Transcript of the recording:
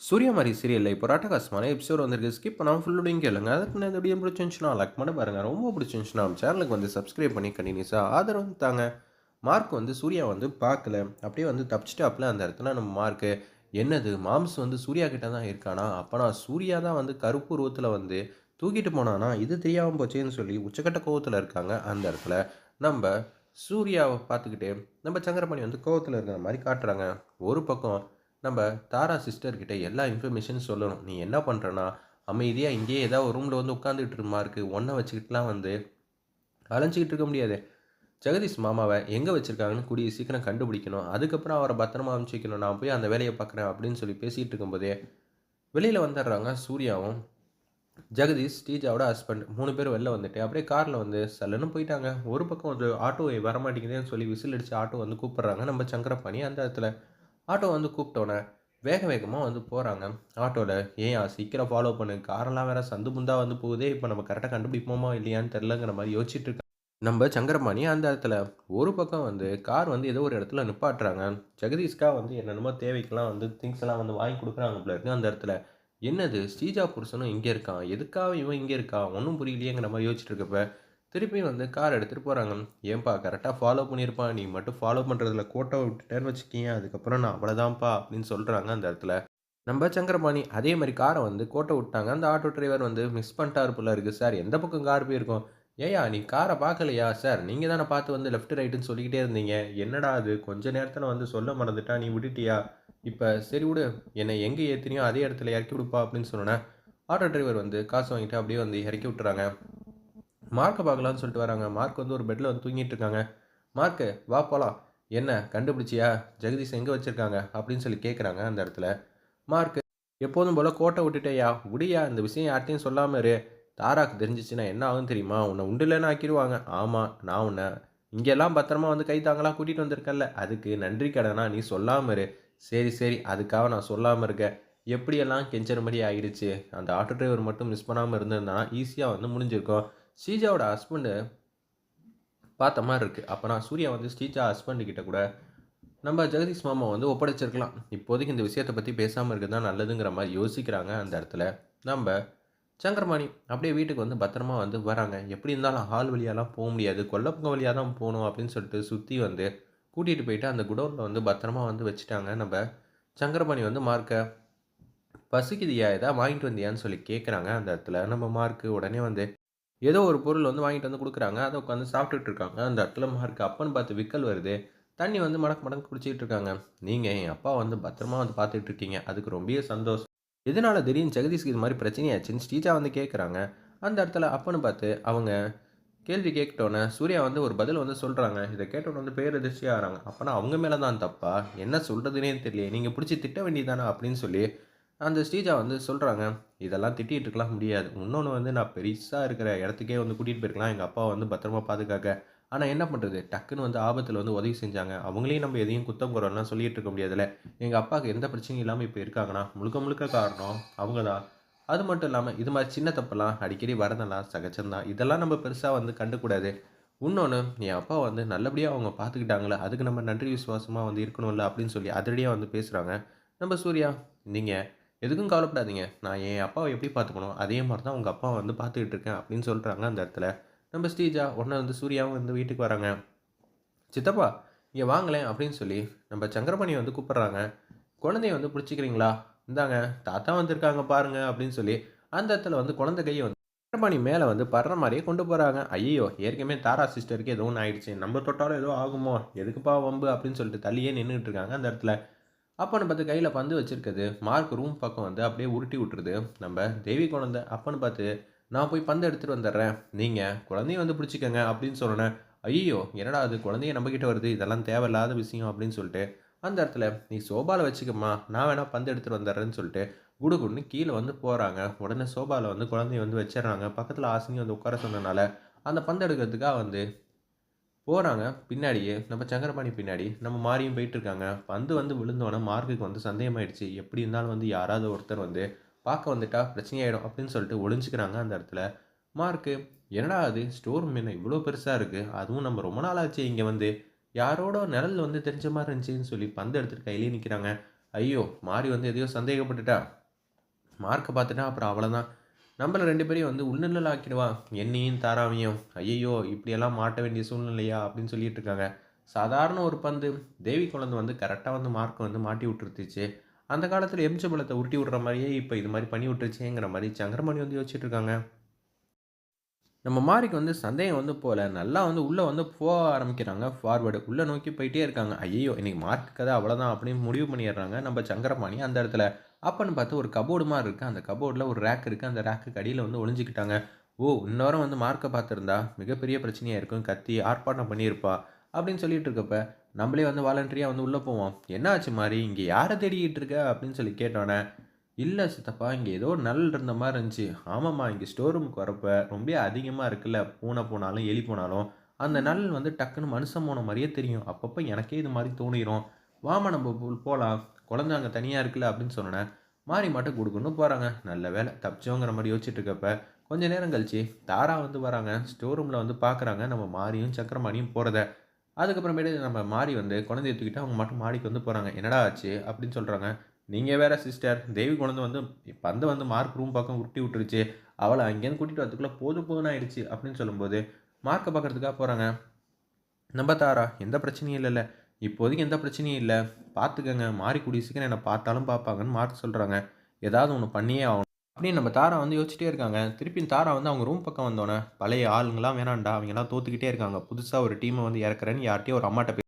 சூரியமாரி மாதிரி சீரியலில் இப்போ ராட்டகாசமான எபிசோட் வந்திருக்கு. ஸ்கிப் பண்ணாமல் ஃபுல்லோடையும் கேளுங்க. அதுக்கு நான் இந்த வீடியோ பிடிச்சிருந்துச்சுன்னா லைக் பண்ண பாருங்கள் ரொம்ப பிடிச்சிருந்துச்சுன்னா நம்ம சேனலுக்கு வந்து சப்ஸ்கிரைப் பண்ணி கண்டினியூஸாக ஆதரவு தாங்க. மார்க் வந்து சூர்யா வந்து பார்க்கல. அப்படியே வந்து தப்பிச்சிட்டாப்புல. அந்த இடத்துல நம்ம மார்க்கு என்னது? மாம்ஸ் வந்து சூர்யா கிட்ட தான் இருக்கானா? அப்போனா சூர்யா தான் வந்து கருப்பு உருவத்தில் வந்து தூக்கிட்டு போனானா? இது தெரியாமல் போச்சேன்னு சொல்லி உச்சக்கட்ட கோவத்தில் இருக்காங்க. அந்த இடத்துல நம்ம சூர்யாவை பார்த்துக்கிட்டே நம்ம சங்கரமணி வந்து கோவத்தில் இருக்கிற மாதிரி காட்டுறாங்க. ஒரு பக்கம் நம்ம தாரா சிஸ்டர்கிட்ட எல்லா இன்ஃபர்மேஷன் சொல்லணும். நீ என்ன பண்ணுறனா அமைதியாக இங்கேயே ஏதாவது ஒரு ரூமில் வந்து உட்காந்துக்கிட்டு இருமா ஒன்றை வச்சுக்கிட்டுலாம் வந்து அலைஞ்சிக்கிட்டு இருக்க முடியாது. ஜெகதீஷ் மாமாவை எங்கே வச்சுருக்காங்கன்னு கூடிய சீக்கிரம் கண்டுபிடிக்கணும். அதுக்கப்புறம் அவரை பத்திரமா அமைச்சிக்கணும் நான் போய் அந்த வேலையை பார்க்குறேன் அப்படின்னு சொல்லி பேசிகிட்டு இருக்கும்போதே வெளியில் வந்துடுறாங்க சூர்யாவும் ஜெகதீஷ் ஸ்டீஜாவோட ஹஸ்பண்ட் மூணு பேர் வெளில வந்துட்டு அப்படியே காரில் வந்து சல்லுன்னு போயிட்டாங்க. ஒரு பக்கம் வந்து ஆட்டோ வரமாட்டேங்குதுன்னு சொல்லி விசில் அடித்து ஆட்டோ வந்து கூப்பிட்றாங்க. நம்ம சங்கரபாணி அந்த இடத்துல. ஆட்டோ வந்து கூப்பிட்டோன்னே வேக வேகமாக வந்து போகிறாங்க ஆட்டோவில் ஏன் சீக்கிரம் ஃபாலோ பண்ணு. காரெல்லாம் வேறு சந்து முந்தா வந்து போகுதே. இப்போ நம்ம கரெக்டாக கண்டுபிடிப்போமா இல்லையான்னு தெரிலங்கிற மாதிரி யோசிச்சுட்டு இருக்காங்க. நம்ம சங்கரபாணி அந்த இடத்துல ஒரு பக்கம் வந்து கார் வந்து ஏதோ ஒரு இடத்துல நிப்பாட்டுறாங்க. ஜெகதீஷ்கா வந்து என்னென்னமோ தேவைக்கெல்லாம் வந்து திங்ஸ் எல்லாம் வந்து வாங்கி கொடுக்குறாங்க போல இருக்குது அந்த இடத்துல என்னது? ஸ்ரீஜா புருஷனும் இங்கே இருக்கான். எதுக்காக இவன் இங்கே இருக்கான்? ஒன்றும் புரியலையேங்கிற மாதிரி யோசிச்சுட்டு இருக்கப்ப திருப்பியும் வந்து கார் எடுத்துகிட்டு போகிறாங்க ஏன்பா கரெக்டாக ஃபாலோ பண்ணியிருப்பான் நீ மட்டும் ஃபாலோ பண்ணுறதுல கோட்டை விட்டுட்டேன்னு வச்சுக்கிங்க அதுக்கப்புறம் நான் அவ்வளோதான்ப்பா அப்படின்னு சொல்கிறாங்க அந்த இடத்துல. நம்ம சங்கரபாணி அதே மாதிரி காரை வந்து கோட்டை விட்டாங்க. அந்த ஆட்டோ டிரைவர் வந்து மிஸ் பண்ணிட்டாரு போல இருக்குது சார் எந்த பக்கம் கார் போயிருக்கோம்? ஏயா நீ காரை பார்க்கலையா? சார் நீங்கள் தானே பார்த்து வந்து லெஃப்ட் ரைட்டுன்னு சொல்லிக்கிட்டே இருந்தீங்க. என்னடா அது? கொஞ்ச நேரத்தில் வந்து சொல்ல மறந்துட்டா நீ விட்டுட்டியா? இப்போ சரி விடு என்னை எங்கே ஏற்றினியோ அதே இடத்துல இறக்கி விடுப்பா அப்படின்னு சொன்னேன் ஆட்டோ டிரைவர் வந்து காசு வாங்கிட்டு அப்படியே வந்து இறக்கி விட்டுறாங்க. மார்க்கை பார்க்கலான்னு சொல்லிட்டு வராங்க. மார்க் வந்து ஒரு பெட்டில் வந்து தூங்கிட்டு இருக்காங்க. மார்க்கு வா போகலாம் என்ன கண்டுபிடிச்சியா? ஜெகதீஷ் எங்கே வச்சுருக்காங்க? அப்படின்னு சொல்லி கேட்குறாங்க அந்த இடத்துல. மார்க்கு எப்போதும் போல் கோட்டை விட்டுட்டேயா? விடியா இந்த விஷயம் யார்ட்டையும் சொல்லாமல் இரு. தாராக்கு தெரிஞ்சிச்சுன்னா என்ன ஆகும் தெரியுமா? உன்னை உண்டுலன்னு ஆக்கிடுவாங்க. ஆமாம் நான் உன்னை இங்கெல்லாம் பத்திரமா வந்து கை கூட்டிகிட்டு வந்திருக்கல அதுக்கு நன்றி கடனா நீ சொல்லாமல் இரு. சரி சரி அதுக்காக நான் சொல்லாமல் இருக்கேன். எப்படியெல்லாம் கெஞ்சற மாதிரி ஆகிடுச்சு? அந்த ஆட்டோ டிரைவர் மட்டும் மிஸ் பண்ணாமல் இருந்திருந்தா ஈஸியாக வந்து முடிஞ்சிருக்கும். ஸ்ரீஜாவோட ஹஸ்பண்டு பார்த்த மாதிரி இருக்குது அப்போ நான் சூர்யா வந்து ஸ்ரீஜா ஹஸ்பண்டு கிட்ட கூட நம்ம ஜெகதீஷ் மாமா வந்து ஒப்படைச்சிருக்கலாம். இப்போதைக்கு இந்த விஷயத்தை பற்றி பேசாமல் இருக்கிறது தான் நல்லதுங்கிற மாதிரி யோசிக்கிறாங்க அந்த இடத்துல. நம்ம சங்கரமணி அப்படியே வீட்டுக்கு வந்து பத்திரமா வந்து வராங்க. எப்படி இருந்தாலும் ஹால் வழியாலாம் போக முடியாது. கொல்லப்பங்க வழியாக தான் போகணும் அப்படின்னு சொல்லிட்டு சுற்றி வந்து கூட்டிகிட்டு போயிட்டு அந்த குடோனில் வந்து பத்திரமா வந்து வச்சுட்டாங்க. நம்ம சங்கரமணி வந்து மார்க்கை பசிக்குதியா ஏதாவது வாங்கிட்டு வந்தியான்னு சொல்லி கேட்குறாங்க அந்த இடத்துல. நம்ம மார்க்கு உடனே வந்து ஏதோ ஒரு பொருள் வந்து வாங்கிட்டு வந்து கொடுக்குறாங்க. அதை உட்காந்து சாப்பிட்டுட்டு இருக்காங்க. அந்த இடத்துல மார்க் அப்பன்னு பார்த்து விக்கல் வருது. தண்ணி வந்து மடக்கு மடக்கு குடிச்சிட்டு இருக்காங்க. நீங்கள் என் அப்பா வந்து பத்திரமா வந்து பார்த்துட்டு இருக்கீங்க. அதுக்கு ரொம்ப சந்தோஷம். எதனால திடீர்னு ஜெகதீஷ்க்கு இது மாதிரி பிரச்சனையாச்சுன்னு ஸ்ரீஜா வந்து கேட்குறாங்க அந்த இடத்துல அப்பன்னு பார்த்து அவங்க கேள்வி கேட்டோன்னே சூர்யா வந்து ஒரு பதில் வந்து சொல்கிறாங்க இதை கேட்டோன்னே வந்து பேரதிர்ச்சியாக ஆகிறாங்க அப்போனா அவங்க மேலே தான் தப்பா? என்ன சொல்கிறதுனே தெரியல நீங்கள் பிடிச்சி திட்ட வேண்டியதானே அப்படின்னு சொல்லி அந்த ஸ்ரீஜா வந்து சொல்கிறாங்க இதெல்லாம் திட்டிகிட்டு இருக்கலாம் முடியாது. இன்னொன்று வந்து நான் பெருசாக இருக்கிற இடத்துக்கே வந்து கூட்டிகிட்டு போயிருக்கலாம். எங்கள் அப்பா வந்து பத்திரமா பாதுகாக்க. ஆனால் என்ன பண்ணுறது டக்குன்னு வந்து ஆபத்தில் வந்து உதவி செஞ்சாங்க. அவங்களையும் நம்ம எதையும் குத்தம் குறோம்லாம் சொல்லிட்டு இருக்க முடியாதுல்ல. எங்கள் அப்பாவுக்கு எந்த பிரச்சனையும் இல்லாமல் இப்போ இருக்காங்கன்னா முழுக்க முழுக்க காரணம் அவங்க தான். அது மட்டும் இல்லாமல் இது மாதிரி சின்ன தப்பெல்லாம் அடிக்கடி வரதெல்லாம் சகஜம்தான் இதெல்லாம் நம்ம பெருசாக வந்து கண்டுக்கூடாது. இன்னொன்று என் அப்பா வந்து நல்லபடியாக அவங்க பார்த்துக்கிட்டாங்களே அதுக்கு நம்ம நன்றி விசுவாசமாக வந்து இருக்கணும்ல அப்படின்னு சொல்லி அதிரடியாக வந்து பேசுகிறாங்க நம்ம சூர்யா நீங்கள் எதுக்கும் கவலைப்படாதீங்க. நான் என் அப்பாவை எப்படி பார்த்துக்கணும்? அதே மாதிரி தான் உங்கள் அப்பா வந்து பார்த்துக்கிட்டு இருக்கேன் அப்படின்னு சொல்கிறாங்க அந்த இடத்துல. நம்ம ஸ்ரீஜா உடனே வந்து சூர்யாவும் வந்து வீட்டுக்கு வராங்க. சித்தப்பா இங்கே வாங்களேன் அப்படின்னு சொல்லி நம்ம சங்கரமணியை வந்து கூப்பிட்றாங்க. குழந்தைய வந்து பிடிச்சிக்கிறீங்களா? இந்தாங்க தாத்தா வந்திருக்காங்க பாருங்க அப்படின்னு சொல்லி அந்த இடத்துல வந்து குழந்தை கையை வந்து சங்கரபாணி மேலே வந்து படுற மாதிரியே கொண்டு போகிறாங்க ஐயோ ஏற்கனவே தாரா சிஸ்டருக்கு ஏதோ ஒன்று ஆயிடுச்சு. நம்ம தொட்டாலும் ஏதோ ஆகுமோ? எதுக்குப்பா வம்பு அப்படின்னு சொல்லிட்டு தள்ளியே நின்றுட்டு இருக்காங்க அந்த இடத்துல. அப்பன்னு பார்த்து கையில் பந்து வச்சுருக்குது. மார்க் ரூம் பக்கம் வந்து அப்படியே உருட்டி விட்டுருது. நம்ம தேவி குழந்தை அப்பன்னு பார்த்து நான் போய் பந்து எடுத்துகிட்டு வந்துடுறேன். நீங்கள் குழந்தைய வந்து பிடிச்சிக்கங்க அப்படின்னு சொன்னேன் ஐயோ என்னடா அது? குழந்தைய நம்மக்கிட்ட வருது. இதெல்லாம் தேவையில்லாத விஷயம் அப்படின்னு சொல்லிட்டு அந்த இடத்துல நீ சோபாவில் வச்சுக்கம்மா. நான் வேணால் பந்து எடுத்துகிட்டு வந்துடுறேன்னு சொல்லிட்டு குடுகுடுன்னு கீழே வந்து போகிறாங்க உடனே சோபாவில் வந்து குழந்தைய வந்து வச்சிடுறாங்க. பக்கத்தில் ஆசினி வந்து உட்கார சொன்னனால அந்த பந்து எடுக்கிறதுக்காக வந்து போகிறாங்க பின்னாடியே நம்ம சங்கரபாணி பின்னாடி நம்ம மாறியும் போயிட்டுருக்காங்க. பந்து வந்து விழுந்தோன்னே மார்க்குக்கு வந்து சந்தேகமாயிடுச்சு. எப்படி இருந்தாலும் வந்து யாராவது ஒருத்தர் வந்து பார்க்க வந்துட்டா பிரச்சனையாயிடும் அப்படின்னு சொல்லிட்டு ஒளிஞ்சிக்கிறாங்க அந்த இடத்துல. மார்க்கு என்னடா அது? ஸ்டோர் ரூம் என்ன இவ்வளோ பெருசாக இருக்குது அதுவும் நம்ம ரொம்ப நாள் ஆச்சு இங்கே வந்து. யாரோட நிழல் வந்து தெரிஞ்ச மாதிரி இருந்துச்சுன்னு சொல்லி பந்து எடுத்துகிட்டு கையிலேயே நிற்கிறாங்க ஐயோ மாறி வந்து எதையோ சந்தேகப்பட்டுட்டா. மார்க்கை பார்த்துட்டா அப்புறம் அவ்வளோதான் நம்மளை ரெண்டு பேரையும் வந்து உள்நிலை ஆக்கிடுவான் என்னையும் தாராவையும். ஐயையோ இப்படியெல்லாம் மாட்ட வேண்டிய சூழ்நிலையா? அப்படின்னு சொல்லிட்டு இருக்காங்க சாதாரண ஒரு பந்து தேவி குழந்தை வந்து கரெக்டாக வந்து மார்க்கை வந்து மாட்டி விட்டுருத்துச்சு. அந்த காலத்தில் எம்சபலத்தை உருட்டி விடுற மாதிரியே இப்போ இது மாதிரி பண்ணி விட்டுருச்சேங்கிற மாதிரி சங்கரமணி வந்து யோசிச்சுட்டு இருக்காங்க. நம்ம மாரிக்கு வந்து சந்தேகம் வந்து போகல. நல்லா வந்து உள்ளே வந்து போக ஆரம்பிக்கிறாங்க. ஃபார்வேர்டு உள்ளே நோக்கி போயிட்டே இருக்காங்க. ஐயோ இன்றைக்கி மார்க் கதை அவ்வளோதான் அப்படின்னு முடிவு பண்ணிடுறாங்க. நம்ம சங்கரபாணி அந்த இடத்துல. அப்பன்னு பார்த்து ஒரு கபோர்டு மாதிரி இருக்குது அந்த கபோர்டில் ஒரு ரேக் இருக்குது அந்த ரேக்கு அடியில் வந்து ஒளிஞ்சிக்கிட்டாங்க. ஓ இன்னொரு வந்து மார்க்கை பார்த்துருந்தா மிகப்பெரிய பிரச்சனையாக இருக்கும். கத்தி ஆர்ப்பாட்டம் பண்ணியிருப்பா அப்படின்னு சொல்லிட்டு இருக்கப்ப நம்மளே வந்து வாலண்டரியாக வந்து உள்ளே போவோம். என்ன ஆச்சு மாதிரி இங்கே யாரை தேடிக்கிட்டு இருக்க? அப்படின்னு சொல்லி கேட்டோன்னே இல்லை சித்தப்பா இங்கே ஏதோ நல் இருந்த மாதிரி இருந்துச்சு. ஆமாம்மா இங்கே ஸ்டோர் ரூமுக்கு வரப்ப ரொம்ப அதிகமாக இருக்குல்ல. பூனை போனாலும் எலி போனாலும் அந்த நல் வந்து டக்குன்னு மனுஷன் போன மாதிரியே தெரியும். அப்பப்போ எனக்கே இது மாதிரி தோணிரும். வாமா நம்ம போகலாம் குழந்தை அங்கே தனியாக இருக்குல்ல அப்படின்னு சொன்னேன் மாறி மட்டும் கொடுக்கணும் போகிறாங்க நல்ல வேலை. தப்பிச்சோங்கிற மாதிரி யோசிச்சுட்டு இருக்கப்ப கொஞ்ச நேரம் கழிச்சு தாரா வந்து வராங்க. ஸ்டோர் ரூமில் வந்து பார்க்குறாங்க நம்ம மாரியும் சக்கரமானியும் போகிறத அதுக்கப்புறமேட்டு நம்ம மாறி வந்து குழந்தைய தூக்கிட்டு அவங்க மட்டும் மாடிக்கு வந்து போகிறாங்க என்னடா ஆச்சு? அப்படின்னு சொல்கிறாங்க நீங்கள் வேறு சிஸ்டர் தேவி குழந்தை வந்து பந்தை வந்து மார்க் ரூம் பக்கம் உருட்டி விட்டுருச்சு. அவளை அங்கேருந்து கூட்டிகிட்டு வரதுக்குள்ளே போதும் போதும் ஆயிடுச்சு அப்படின்னு சொல்லும்போது மார்க்கை பார்க்கறதுக்காக போகிறாங்க நம்ம தாரா எந்த பிரச்சனையும் இல்லைல்ல. இப்போதைக்கு எந்த பிரச்சனையும் இல்லை. பார்த்துக்கங்க. மாறி கூடிய சீக்கிரம் என்னை பார்த்தாலும் பார்ப்பாங்கன்னு மார்க் சொல்கிறாங்க ஏதாவது ஒன்று பண்ணியே ஆகணும். அப்படின்னு நம்ம தாரா வந்து யோசிச்சிட்டே இருக்காங்க. திருப்பி தாரா வந்து அவங்க ரூம் பக்கம் வந்தோன்னே பழைய ஆளுங்களாம் வேணாண்டா அவங்கெல்லாம் தோத்துக்கிட்டே இருக்காங்க. புதுசாக ஒரு டீமை வந்து இறக்குறேன்னு யார்கிட்டயும் ஒரு அம்மாட்ட